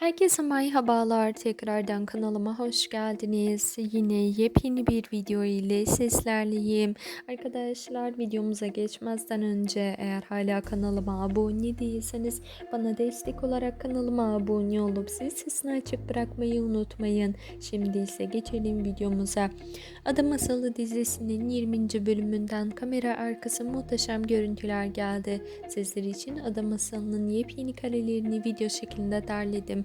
Herkese merhabalar. Tekrardan kanalıma hoş geldiniz. Yine yepyeni bir video ile sizlerleyim. Arkadaşlar videomuza geçmezden önce eğer hala kanalıma abone değilseniz bana destek olarak kanalıma abone olup siz sesini açık bırakmayı unutmayın. Şimdi ise geçelim videomuza. Ada Masalı dizisinin 20. bölümünden kamera arkası muhteşem görüntüler geldi. Sizler için Ada Masalı'nın yepyeni karelerini video şeklinde derledim.